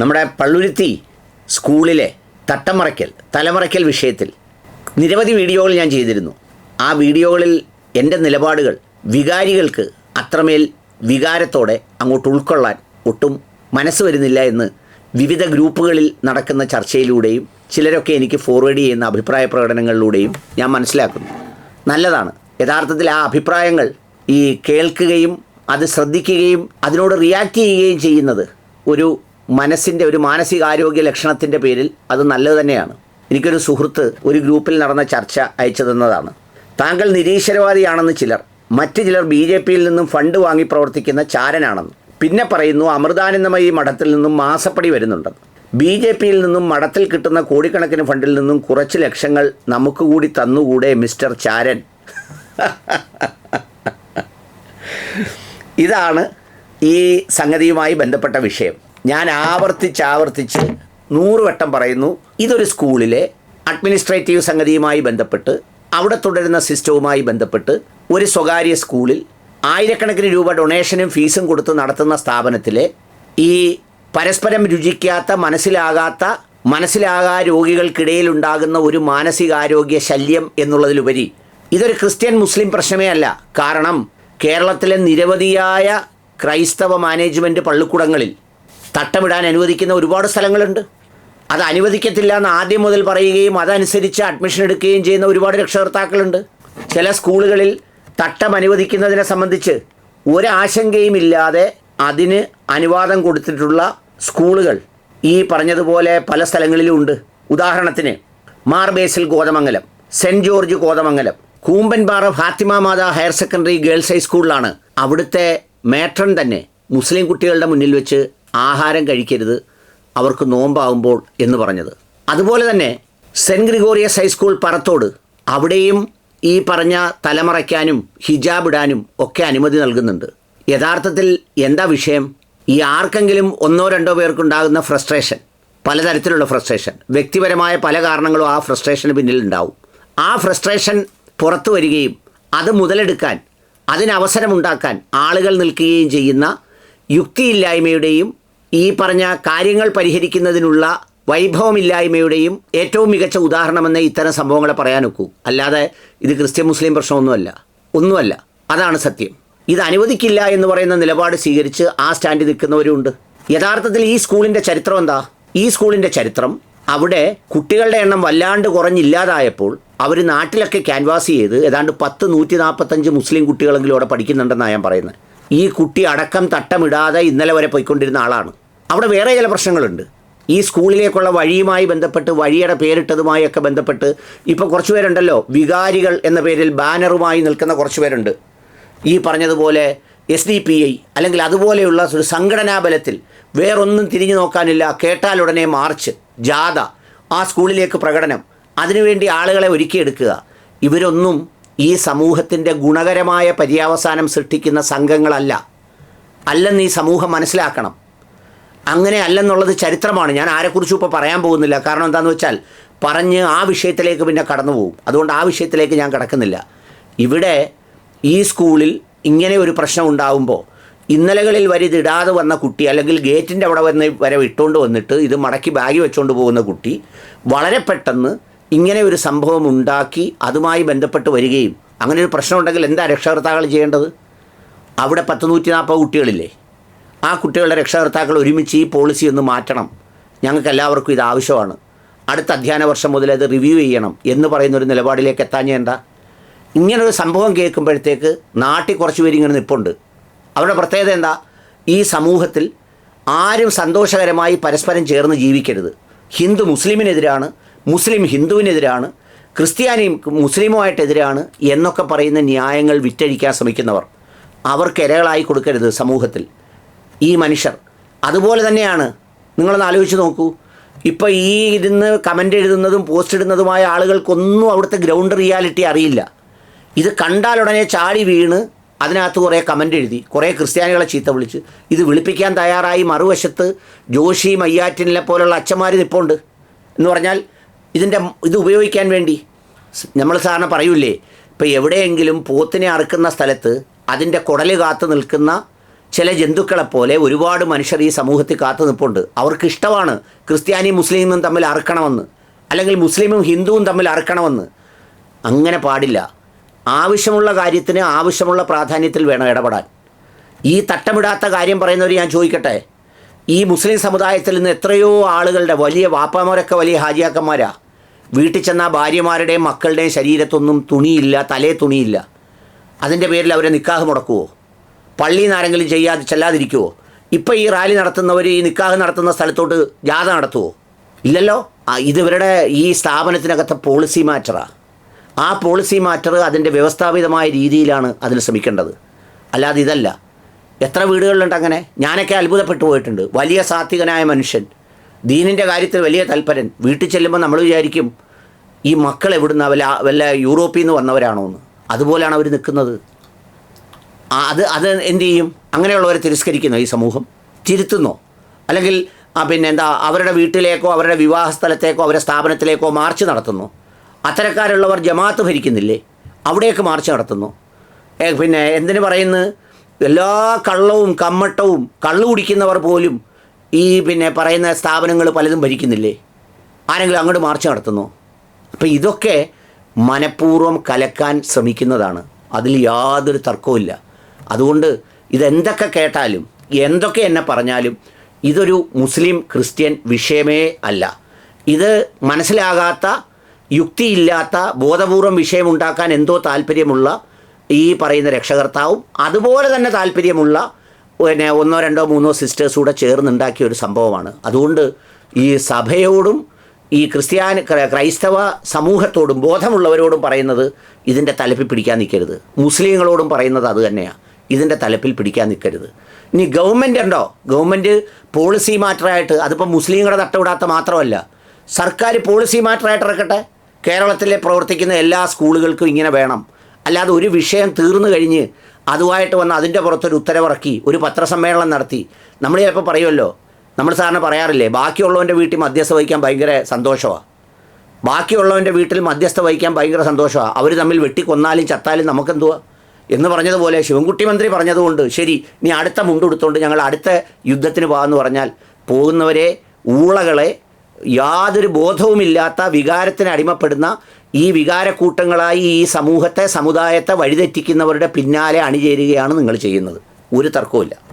നമ്മുടെ പള്ളുരുത്തി സ്കൂളിലെ തട്ടമറയ്ക്കൽ തലമറയ്ക്കൽ വിഷയത്തിൽ നിരവധി വീഡിയോകൾ ഞാൻ ചെയ്തിരുന്നു. ആ വീഡിയോകളിൽ എന്റെ നിലപാടുകൾ വികാരികൾക്ക് അത്രമേൽ വികാരത്തോടെ അങ്ങോട്ട് ഉൾക്കൊള്ളാൻ ഒട്ടും മനസ്സ് വരുന്നില്ല എന്ന് വിവിധ ഗ്രൂപ്പുകളിൽ നടക്കുന്ന ചർച്ചയിലൂടെയും ചിലരൊക്കെ എനിക്ക് ഫോർവേഡ് ചെയ്യുന്ന അഭിപ്രായ പ്രകടനങ്ങളിലൂടെയും ഞാൻ മനസ്സിലാക്കുന്നു. നല്ലതാണ്. യഥാർത്ഥത്തിൽ ആ അഭിപ്രായങ്ങൾ ഈ കേൾക്കുകയും അത് ശ്രദ്ധിക്കുകയും അതിനോട് റിയാക്ട് ചെയ്യുകയും ചെയ്യുന്നത് ഒരു മനസ്സിന്റെ ഒരു മാനസികാരോഗ്യ ലക്ഷണത്തിന്റെ പേരിൽ അത് നല്ലത് തന്നെയാണ്. എനിക്കൊരു സുഹൃത്ത് ഒരു ഗ്രൂപ്പിൽ നടന്ന ചർച്ച അയച്ചു തന്നതാണ് താങ്കൾ നിരീശ്വരവാദിയാണെന്ന് ചിലർ മറ്റു ചിലർ ബി ജെ പിയിൽ നിന്നും ഫണ്ട് വാങ്ങി പ്രവർത്തിക്കുന്ന ചാരനാണെന്ന്. പിന്നെ പറയുന്നു അമൃതാനന്ദമയി മഠത്തിൽ നിന്നും മാസപ്പടി വരുന്നുണ്ടെന്ന് ബി ജെ പിയിൽ നിന്നും മഠത്തിൽ കിട്ടുന്ന കോടിക്കണക്കിന് ഫണ്ടിൽ നിന്നും കുറച്ച് ലക്ഷങ്ങൾ നമുക്ക് കൂടി തന്നുകൂടെ മിസ്റ്റർ ചാരൻ. ഇതാണ് ഈ സംഗതിയുമായി ബന്ധപ്പെട്ട വിഷയം. ഞാൻ ആവർത്തിച്ച് ആവർത്തിച്ച് നൂറ് വട്ടം പറയുന്നു ഇതൊരു സ്കൂളിലെ അഡ്മിനിസ്ട്രേറ്റീവ് സംഗതിയുമായി ബന്ധപ്പെട്ട് അവിടെ തുടരുന്ന സിസ്റ്റവുമായി ബന്ധപ്പെട്ട് ഒരു സ്വകാര്യ സ്കൂളിൽ ആയിരക്കണക്കിന് രൂപ ഡൊണേഷനും ഫീസും കൊടുത്ത് നടത്തുന്ന സ്ഥാപനത്തിലെ ഈ പരസ്പരം രുചിക്കാത്ത മനസ്സിലാകാത്ത മനസ്സിലാകാ രോഗികൾക്കിടയിൽ ഉണ്ടാകുന്ന ഒരു മാനസികാരോഗ്യ ശല്യം എന്നുള്ളതിലുപരി ഇതൊരു ക്രിസ്ത്യൻ മുസ്ലിം പ്രശ്നമേ അല്ല. കാരണം കേരളത്തിലെ നിരവധിയായ ക്രൈസ്തവ മാനേജ്മെന്റ് പള്ളിക്കൂടങ്ങളിൽ തട്ടമിടാൻ അനുവദിക്കുന്ന ഒരുപാട് സ്ഥലങ്ങളുണ്ട്. അത് അനുവദിക്കത്തില്ല എന്ന് ആദ്യം മുതൽ പറയുകയും അതനുസരിച്ച് അഡ്മിഷൻ എടുക്കുകയും ചെയ്യുന്ന ഒരുപാട് രക്ഷകർത്താക്കളുണ്ട്. ചില സ്കൂളുകളിൽ തട്ടം അനുവദിക്കുന്നതിനെ സംബന്ധിച്ച് ഒരാശങ്കയും ഇല്ലാതെ അതിന് അനുവാദം കൊടുത്തിട്ടുള്ള സ്കൂളുകൾ ഈ പറഞ്ഞതുപോലെ പല സ്ഥലങ്ങളിലും ഉണ്ട്. ഉദാഹരണത്തിന് Mar Basil Kothamangalam Saint George Kothamangalam Koombanpara Fathima Matha higher secondary girls ഹൈസ്കൂളിലാണ് അവിടുത്തെ മേട്രൺ തന്നെ മുസ്ലിം കുട്ടികളുടെ മുന്നിൽ വെച്ച് ആഹാരം കഴിക്കരുത് അവർക്ക് നോമ്പാകുമ്പോൾ എന്ന് പറഞ്ഞത്. അതുപോലെ തന്നെ സെന്റ് ഗ്രിഗോറിയസ് ഹൈസ്കൂൾ പറത്തോട് അവിടെയും ഈ പറഞ്ഞ തലമറയ്ക്കാനും ഹിജാബ് ഇടാനും ഒക്കെ അനുമതി നൽകുന്നുണ്ട്. യഥാർത്ഥത്തിൽ എന്താ വിഷയം? ഈ ആർക്കെങ്കിലും ഒന്നോ രണ്ടോ പേർക്കുണ്ടാകുന്ന ഫ്രസ്ട്രേഷൻ പലതരത്തിലുള്ള ഫ്രസ്ട്രേഷൻ വ്യക്തിപരമായ പല കാരണങ്ങളും ആ ഫ്രസ്ട്രേഷന് പിന്നിലുണ്ടാവും ആ ഫ്രസ്ട്രേഷൻ പുറത്തു വരികയും അത് മുതലെടുക്കാൻ അതിനവസരമുണ്ടാക്കാൻ ആളുകൾ നിൽക്കുകയും ചെയ്യുന്ന യുക്തിയില്ലായ്മയുടെയും ഈ പറഞ്ഞ കാര്യങ്ങൾ പരിഹരിക്കുന്നതിനുള്ള വൈഭവമില്ലായ്മയുടെയും ഏറ്റവും മികച്ച ഉദാഹരണമെന്ന് ഇത്തരം സംഭവങ്ങളെ പറയാനൊക്കൂ അല്ലാതെ ഇത് ക്രിസ്ത്യൻ മുസ്ലിം പ്രശ്നമൊന്നുമല്ല. ഒന്നുമല്ല. അതാണ് സത്യം. ഇത് അനുവദിക്കില്ല എന്ന് പറയുന്ന നിലപാട് സ്വീകരിച്ച് ആ സ്റ്റാൻഡിൽ നിൽക്കുന്നവരുണ്ട് യഥാർത്ഥത്തിൽ ഈ സ്കൂളിന്റെ ചരിത്രം എന്താ? ഈ സ്കൂളിന്റെ ചരിത്രം അവിടെ കുട്ടികളുടെ എണ്ണം വല്ലാണ്ട് കുറഞ്ഞില്ലാതായപ്പോൾ അവർ നാട്ടിലൊക്കെ ക്യാൻവാസ് ചെയ്ത് ഏതാണ്ട് പത്ത് നൂറ്റി നാൽപ്പത്തഞ്ച് മുസ്ലിം കുട്ടികളെങ്കിലും അവിടെ പഠിക്കുന്നുണ്ടെന്നാണ് ഞാൻ പറയുന്നത്. ഈ കുട്ടി അടക്കം തട്ടമിടാതെ ഇന്നലെ വരെ പോയിക്കൊണ്ടിരുന്ന ആളാണ്. അവിടെ വേറെ ചില പ്രശ്നങ്ങളുണ്ട്. ഈ സ്കൂളിലേക്കുള്ള വഴിയുമായി ബന്ധപ്പെട്ട് വഴിയുടെ പേരിട്ടതുമായി ഒക്കെ ബന്ധപ്പെട്ട് ഇപ്പോൾ കുറച്ച് പേരുണ്ടല്ലോ വികാരികൾ എന്ന പേരിൽ ബാനറുമായി നിൽക്കുന്ന കുറച്ച് പേരുണ്ട്. ഈ പറഞ്ഞതുപോലെ എസ് ഡി പി ഐ അല്ലെങ്കിൽ അതുപോലെയുള്ള ഒരു സംഘടനാ ബലത്തിൽ വേറൊന്നും തിരിഞ്ഞു നോക്കാനില്ല. കേട്ടാലുടനെ മാർച്ച് ജാഥ ആ സ്കൂളിലേക്ക് പ്രകടനം. അതിനുവേണ്ടി ആളുകളെ ഒരുക്കിയെടുക്കുക. ഇവരൊന്നും ഈ സമൂഹത്തിന്റെ ഗുണകരമായ പര്യവസാനം സൃഷ്ടിക്കുന്ന സംഘങ്ങളല്ല. അല്ലെന്ന് ഈ സമൂഹം മനസ്സിലാക്കണം. അങ്ങനെ അല്ലെന്നുള്ളത് ചരിത്രമാണ്. ഞാൻ ആരെക്കുറിച്ചും ഇപ്പോൾ പറയാൻ പോകുന്നില്ല. കാരണം എന്താണെന്ന് വെച്ചാൽ പറഞ്ഞ് ആ വിഷയത്തിലേക്ക് പിന്നെ കടന്നു പോകും അതുകൊണ്ട് ആ വിഷയത്തിലേക്ക് ഞാൻ കിടക്കുന്നില്ല. ഇവിടെ ഈ സ്കൂളിൽ ഇങ്ങനെ ഒരു പ്രശ്നം ഉണ്ടാവുമ്പോൾ ഇന്നലകളിൽ വരെ ഇത് ഇടാതെ വന്ന കുട്ടി അല്ലെങ്കിൽ ഗേറ്റിന്റെ അവിടെ വന്ന് വരെ ഇട്ടുകൊണ്ട് വന്നിട്ട് ഇത് മടക്കി ബാഗ് വെച്ചുകൊണ്ട് പോകുന്ന കുട്ടി വളരെ പെട്ടെന്ന് ഇങ്ങനെ ഒരു സംഭവം ഉണ്ടാക്കി അതുമായി ബന്ധപ്പെട്ട് വരികയും അങ്ങനെ ഒരു പ്രശ്നം ഉണ്ടെങ്കിൽ എന്താ രക്ഷകർത്താക്കൾ ചെയ്യേണ്ടത്? അവിടെ പത്ത് നൂറ്റി നാൽപ്പത് കുട്ടികളില്ലേ? ആ കുട്ടികളുടെ രക്ഷകർത്താക്കൾ ഒരുമിച്ച് ഈ പോളിസി ഒന്ന് മാറ്റണം. ഞങ്ങൾക്ക് എല്ലാവർക്കും ഇത് ആവശ്യമാണ്. അടുത്ത അധ്യയന വർഷം മുതൽ അത് റിവ്യൂ ചെയ്യണം എന്ന് പറയുന്ന ഒരു നിലപാടിലേക്ക് എത്താൻ എന്താ? ഇങ്ങനൊരു സംഭവം കേൾക്കുമ്പോഴത്തേക്ക് നാട്ടിൽ കുറച്ച് പേര് ഇങ്ങനെ നിപ്പുണ്ട്. അവരുടെ പ്രത്യേകത എന്താ? ഈ സമൂഹത്തിൽ ആരും സന്തോഷകരമായി പരസ്പരം ചേർന്ന് ജീവിക്കരുത്. ഹിന്ദു മുസ്ലിമിനെതിരാണ് മുസ്ലിം ഹിന്ദുവിനെതിരാണ് ക്രിസ്ത്യാനിയും മുസ്ലിമുമായിട്ടെതിരാണ് എന്നൊക്കെ പറയുന്ന ന്യായങ്ങൾ വിറ്റഴിക്കാൻ ശ്രമിക്കുന്നവർ. അവർക്ക് ഇരകളായി കൊടുക്കരുത് സമൂഹത്തിൽ. ഈ മനുഷ്യർ. അതുപോലെ തന്നെയാണ് നിങ്ങളൊന്ന് ആലോചിച്ച് നോക്കൂ. ഇപ്പോൾ ഈ ഇരുന്ന് കമന്റ് എഴുതുന്നതും പോസ്റ്റ് ഇടുന്നതുമായ ആളുകൾക്കൊന്നും അവിടുത്തെ ഗ്രൗണ്ട് റിയാലിറ്റി അറിയില്ല. ഇത് കണ്ടാൽ ഉടനെ ചാടി വീണ് അതിനകത്ത് കുറേ കമന്റ് എഴുതി കുറേ ക്രിസ്ത്യാനികളെ ചീത്ത വിളിച്ച് ഇത് വിളിപ്പിക്കാൻ തയ്യാറായി മറുവശത്ത് ജോഷി മയ്യാറ്റിനെ പോലുള്ള അച്ഛന്മാർ നിൽപ്പുണ്ട് എന്ന് പറഞ്ഞാൽ ഇതിന്റെ ഇത് ഉപയോഗിക്കാൻ വേണ്ടി. നമ്മൾ സാധാരണ പറയൂലേ ഇപ്പോൾ എവിടെയെങ്കിലും പോത്തിനെ അറുക്കുന്ന സ്ഥലത്ത് അതിന്റെ കുടൽ കാത്തു നിൽക്കുന്ന ചില ജന്തുക്കളെപ്പോലെ ഒരുപാട് മനുഷ്യർ ഈ സമൂഹത്തിൽ കാത്തു നിൽപ്പുണ്ട്. അവർക്ക് ഇഷ്ടമാണ് ക്രിസ്ത്യാനി മുസ്ലിമും തമ്മിൽ അറുക്കണമെന്ന് അല്ലെങ്കിൽ മുസ്ലിമും ഹിന്ദുവും തമ്മിൽ അറുക്കണമെന്ന്. അങ്ങനെ പാടില്ല. ആവശ്യമുള്ള കാര്യത്തിന് ആവശ്യമുള്ള പ്രാധാന്യത്തിൽ വേണം ഇടപെടാൻ. ഈ തട്ടമിടാത്ത കാര്യം പറയുന്നവർ ഞാൻ ചോദിക്കട്ടെ ഈ മുസ്ലിം സമുദായത്തിൽ നിന്ന് എത്രയോ ആളുകളുടെ വലിയ വാപ്പാമാരൊക്കെ വലിയ ഹാജിയാക്കന്മാരാ. വീട്ടിൽ ചെന്ന ഭാര്യമാരുടെയും മക്കളുടെയും ശരീരത്തൊന്നും തുണിയില്ല തലേ തുണിയില്ല. അതിന്റെ പേരിൽ അവരെ നിക്കാഹ് മുടക്കുമോ പള്ളി നിന്ന് ആരെങ്കിലും ചെയ്യാതെ ചെല്ലാതിരിക്കുമോ ഇപ്പം ഈ റാലി നടത്തുന്നവർ ഈ നിക്കാഹ് നടത്തുന്ന സ്ഥലത്തോട്ട് ജാഥ നടത്തുമോ ഇല്ലല്ലോ? ഇതിവരുടെ ഈ സ്ഥാപനത്തിനകത്തെ പോളിസി മാറ്ററാണ് ആ. പോളിസി മാറ്റർ അതിന്റെ വ്യവസ്ഥാപിതമായ രീതിയിലാണ് അതിന് ശ്രമിക്കേണ്ടത്. അല്ലാതെ ഇതല്ല. എത്ര വീടുകളിലുണ്ട് അങ്ങനെ? ഞാനൊക്കെ അത്ഭുതപ്പെട്ടു പോയിട്ടുണ്ട്. വലിയ സാത്വികനായ മനുഷ്യൻ. ദീനിന്റെ കാര്യത്തിൽ വലിയ തൽപരൻ. വീട്ടിൽ ചെല്ലുമ്പോൾ നമ്മൾ വിചാരിക്കും ഈ മക്കൾ എവിടുന്ന വല്ല വല്ല യൂറോപ്പിൽ നിന്ന് വന്നവരാണോ എന്ന് അതുപോലെയാണ് അവർ നിൽക്കുന്നത് അത് അത് എന്ത് ചെയ്യും? അങ്ങനെയുള്ളവരെ തിരസ്കരിക്കുന്നോ ഈ സമൂഹം. തിരുത്തുന്നോ. അല്ലെങ്കിൽ പിന്നെ എന്താ അവരുടെ വീട്ടിലേക്കോ അവരുടെ വിവാഹ സ്ഥലത്തേക്കോ അവരുടെ സ്ഥാപനത്തിലേക്കോ മാർച്ച് നടത്തുന്നു. അത്തരക്കാരുള്ളവർ ജമാഅത്ത് ഭരിക്കുന്നില്ലേ? അവിടേക്ക് മാർച്ച് നടത്തുന്നു. പിന്നെ എന്തിനു പറയുന്നു? എല്ലാ കള്ളവും കമ്മട്ടവും കള്ളു കുടിക്കുന്നവർ പോലും ഈ പിന്നെ പറയുന്ന സ്ഥാപനങ്ങൾ പലതും ഭരിക്കുന്നില്ലേ? ആരെങ്കിലും അങ്ങോട്ട് മാർച്ച് നടത്തുന്നു? അപ്പം ഇതൊക്കെ മനഃപൂർവം കലക്കാൻ ശ്രമിക്കുന്നതാണ്. അതിൽ യാതൊരു തർക്കവുമില്ല അതുകൊണ്ട് ഇതെന്തൊക്കെ കേട്ടാലും എന്തൊക്കെ എന്നെ പറഞ്ഞാലും ഇതൊരു മുസ്ലിം ക്രിസ്ത്യൻ വിഷയമേ അല്ല. ഇത് മനസ്സിലാകാത്ത യുക്തിയില്ലാത്ത ബോധപൂർവം വിഷയമുണ്ടാക്കാൻ എന്തോ താല്പര്യമുള്ള ഈ പറയുന്ന രക്ഷകർത്താവും അതുപോലെ തന്നെ താല്പര്യമുള്ള പിന്നെ ഒന്നോ രണ്ടോ മൂന്നോ സിസ്റ്റേഴ്സ് കൂടെ ചേർന്നുണ്ടാക്കിയ ഒരു സംഭവമാണ്. അതുകൊണ്ട് ഈ സഭയോടും ഈ ക്രിസ്ത്യാനി ക്രൈസ്തവ സമൂഹത്തോടും ബോധമുള്ളവരോടും പറയുന്നത് ഇതിന്റെ തലപ്പിൽ പിടിക്കാൻ നിൽക്കരുത്. മുസ്ലിങ്ങളോടും പറയുന്നത് അത് തന്നെയാണ് ഇതിന്റെ തലപ്പിൽ പിടിക്കാൻ നിൽക്കരുത്. ഇനി ഗവൺമെന്റ് ഉണ്ടോ? ഗവൺമെന്റ് പോളിസി മാറ്ററായിട്ട് അതിപ്പോൾ മുസ്ലിങ്ങളുടെ തട്ടവിടാത്ത മാത്രമല്ല സർക്കാർ പോളിസി മാറ്ററായിട്ട് ഇറക്കട്ടെ. കേരളത്തിലെ പ്രവർത്തിക്കുന്ന എല്ലാ സ്കൂളുകൾക്കും ഇങ്ങനെ വേണം. അല്ലാതെ ഒരു വിഷയം തീർന്നു കഴിഞ്ഞ് അതുമായിട്ട് വന്ന് അതിന്റെ പുറത്തൊരു ഉത്തരവിറക്കി ഒരു പത്രസമ്മേളനം നടത്തി. നമ്മൾ ചിലപ്പോൾ പറയുമല്ലോ നമ്മൾ സാറിന് പറയാറില്ലേ ബാക്കിയുള്ളവന്റെ വീട്ടിൽ മധ്യസ്ഥ വഹിക്കാൻ ഭയങ്കര സന്തോഷമാണ് ബാക്കിയുള്ളവന്റെ വീട്ടിൽ മധ്യസ്ഥ വഹിക്കാൻ ഭയങ്കര സന്തോഷമാണ് അവർ തമ്മിൽ വെട്ടിക്കൊന്നാലും ചത്താലും നമുക്കെന്തുവാ? എന്ന് പറഞ്ഞതുപോലെ ശിവൻകുട്ടി മന്ത്രി പറഞ്ഞതുകൊണ്ട് ശരി നീ അടുത്ത മുണ്ടെടുത്തുകൊണ്ട് ഞങ്ങൾ അടുത്ത യുദ്ധത്തിന് പോകാമെന്ന് പറഞ്ഞാൽ പോകുന്നവരെ ഊളകളെ യാതൊരു ബോധവുമില്ലാത്ത വികാരത്തിന് അടിമപ്പെടുന്ന ഈ വികാരക്കൂട്ടങ്ങളായി ഈ സമൂഹത്തെ സമുദായത്തെ വഴിതെറ്റിക്കുന്നവരുടെ പിന്നാലെ അണിചേരുകയാണ് നിങ്ങൾ ചെയ്യുന്നത്. ഒരു തർക്കവുമില്ല.